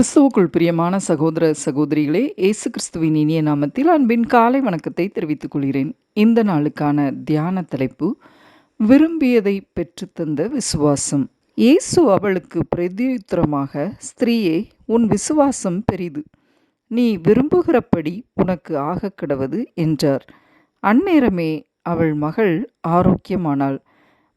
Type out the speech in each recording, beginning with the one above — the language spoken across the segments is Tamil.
கிறிஸ்துவுக்குள் பிரியமான சகோதர சகோதரிகளே இயேசு கிறிஸ்துவின் இனிய நாமத்தில் அன்பின் காலை வணக்கத்தை தெரிவித்துக் கொள்கிறேன். இந்த நாளுக்கான தியான தலைப்பு விரும்பியதை பெற்றுத்தந்த விசுவாசம். இயேசு அவளுக்கு பிரதியுத்தரமாக ஸ்திரீயே உன் விசுவாசம் பெரிது. நீ விரும்புகிறபடி உனக்கு ஆகக் கிடவது என்றார். அந்நேரமே அவள் மகள் ஆரோக்கியமானாள்.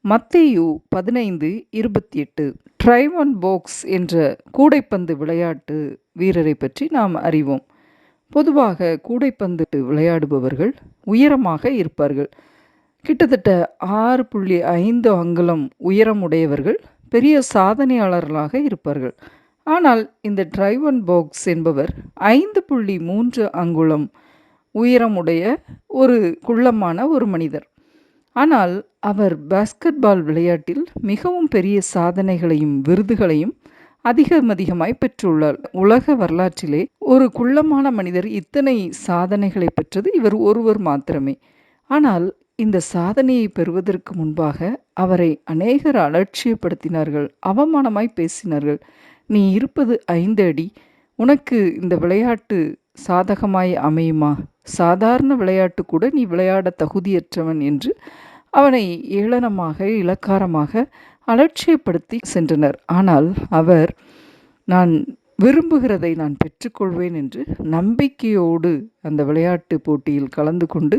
மத்தேயு பதினைந்து இருபத்தி எட்டு ட்ரைவன் போக்ஸ் என்ற கூடைப்பந்து விளையாட்டு வீரரை பற்றி நாம் அறிவோம். பொதுவாக கூடைப்பந்து விளையாடுபவர்கள் உயரமாக இருப்பார்கள். கிட்டத்தட்ட ஆறு புள்ளி ஐந்து அங்குலம் உயரமுடையவர்கள் பெரிய சாதனையாளர்களாக இருப்பார்கள். ஆனால் இந்த ட்ரைவன் போக்ஸ் என்பவர் ஐந்து புள்ளி மூன்று அங்குலம் உயரமுடைய ஒரு குள்ளமான ஒரு மனிதர். ஆனால் அவர் பாஸ்கெட்பால் விளையாட்டில் மிகவும் பெரிய சாதனைகளையும் விருதுகளையும் அதிகம் அதிகமாய் பெற்றுள்ளார். உலக வரலாற்றிலே ஒரு குள்ளமான மனிதர் இத்தனை சாதனைகளை பெற்றது இவர் ஒருவர் மாத்திரமே. ஆனால் இந்த சாதனையை பெறுவதற்கு முன்பாக அவரை அநேகர் அலட்சியப்படுத்தினார்கள் அவமானமாய் பேசினார்கள். நீ இருப்பது ஐந்து அடி உனக்கு இந்த விளையாட்டு சாதகமாய் அமையுமா? சாதாரண விளையாட்டு கூட நீ விளையாட தகுதியற்றவன் என்று அவனை ஏளனமாக இலக்காரமாக அலட்சியப்படுத்தி சென்றனர். ஆனால் அவர் நான் விரும்புகிறதை நான் பெற்றுக்கொள்வேன் என்று நம்பிக்கையோடு அந்த விளையாட்டு போட்டியில் கலந்து கொண்டு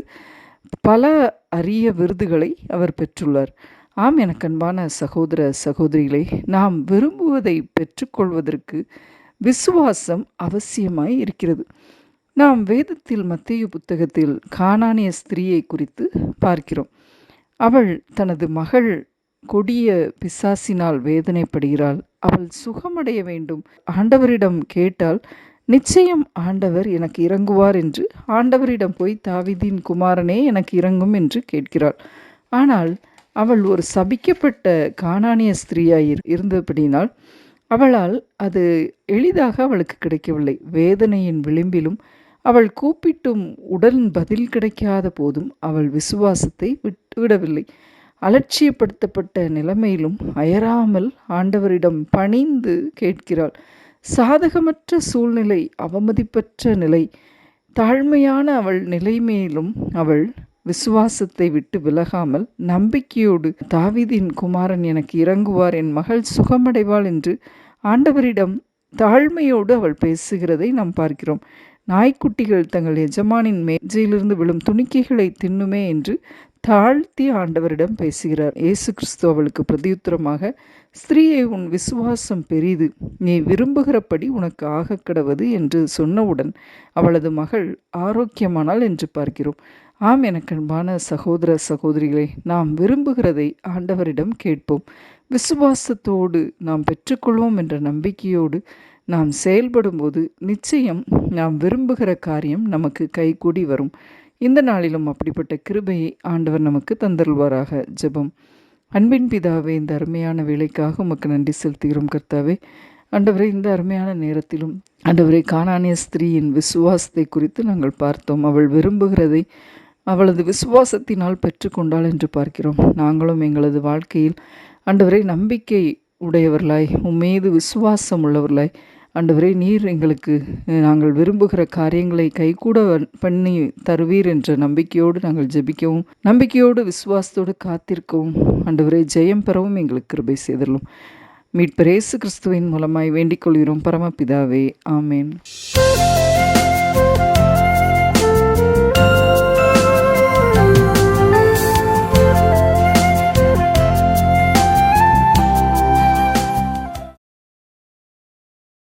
பல அரிய விருதுகளை அவர் பெற்றுள்ளார். ஆம் எனக்கன்பான சகோதர சகோதரிகளை நாம் விரும்புவதை பெற்றுக்கொள்வதற்கு விசுவாசம் அவசியமாய் இருக்கிறது. நாம் வேதத்தில் மத்திய புத்தகத்தில் காணானிய ஸ்திரீயை குறித்து பார்க்கிறோம். அவள் தனது மகள் கொடிய பிசாசினால் வேதனைப்படுகிறாள். அவள் சுகமடைய வேண்டும். ஆண்டவரிடம் கேட்டால் நிச்சயம் ஆண்டவர் எனக்கு இறங்குவார் என்று. ஆண்டவரிடம் போய் தாவிதின் குமாரனே எனக்கு இறங்கும் என்று கேட்கிறாள். ஆனால் அவள் ஒரு சபிக்கப்பட்ட காணானிய ஸ்திரீயாய் இருந்தபடினால் அவளால் அது எளிதாக அவளுக்கு கிடைக்கவில்லை. வேதனையின் விளிம்பிலும் அவள் கூப்பிட்டும் உடன் பதில் கிடைக்காத போதும் அவள் விசுவாசத்தை விட்டுவிடவில்லை அலட்சியப்படுத்தப்பட்ட நிலைமையிலும் அயராமல் ஆண்டவரிடம் பணிந்து கேட்கிறாள். சாதகமற்ற சூழ்நிலை அவமதிப்பற்ற நிலை தாழ்மையான அவள் நிலைமையிலும் அவள் விசுவாசத்தை விட்டு விலகாமல் நம்பிக்கையோடு தாவிதின் குமாரன் எனக்கு இறங்குவார் என் மகள் சுகமடைவாள் என்று ஆண்டவரிடம் தாழ்மையோடு அவள் பேசுகிறதை நாம் பார்க்கிறோம். நாய்க்குட்டிகள் தங்கள் எஜமானின் மேஜையிலிருந்து விழும் துணிக்கைகளை தின்னுமே என்று தாழ்த்தி ஆண்டவரிடம் பேசுகிறார். இயேசு கிறிஸ்து அவளுக்கு பிரதியுத்தரமாக ஸ்திரீயை உன் விசுவாசம் பெரிது. நீ விரும்புகிறபடி உனக்கு ஆக கிடவது என்று சொன்னவுடன் அவளது மகள் ஆரோக்கியமானால் என்று பார்க்கிறோம். ஆம் எனக்கு அன்பான சகோதர சகோதரிகளை நாம் விரும்புகிறதை ஆண்டவரிடம் கேட்போம். விசுவாசத்தோடு நாம் பெற்றுக்கொள்வோம் என்ற நம்பிக்கையோடு நாம் செயல்படும்போது நிச்சயம் நாம் விரும்புகிற காரியம் நமக்கு கைகூடி வரும். இந்த நாளிலும் அப்படிப்பட்ட கிருபையை ஆண்டவர் நமக்கு தந்தருள்வாராக. ஜெபம். அன்பின் பிதாவே இந்த அருமையான வேலைக்காக உமக்கு நன்றி செலுத்துகிறோம் கர்த்தாவே. ஆண்டவரை இந்த அருமையான நேரத்திலும் ஆண்டவரை காணானிய ஸ்திரீயின் விசுவாசத்தை குறித்து நாங்கள் பார்த்தோம். அவள் விரும்புகிறதை அவளது விசுவாசத்தினால் பெற்றுக்கொண்டாள் என்று பார்க்கிறோம். நாங்களும் எங்களது வாழ்க்கையில் ஆண்டவரை நம்பிக்கை உடையவர்களாய் உம்மீது விசுவாசம் உள்ளவர்களாய் ஆண்டவரே நீர் எங்களுக்கு நாங்கள் விரும்புகிற காரியங்களை கைகூட பண்ணி தருவீர் என்ற நம்பிக்கையோடு நாங்கள் ஜெபிக்கவும் நம்பிக்கையோடு விசுவாசத்தோடு காத்திருக்கவும். ஆண்டவரே ஜெயம் பெறவும் எங்களுக்கு கிருபை செய்தலும் மீட்பரேசு கிறிஸ்துவின் மூலமாய் வேண்டிக் கொள்கிறோம். பரமபிதாவே ஆமேன்.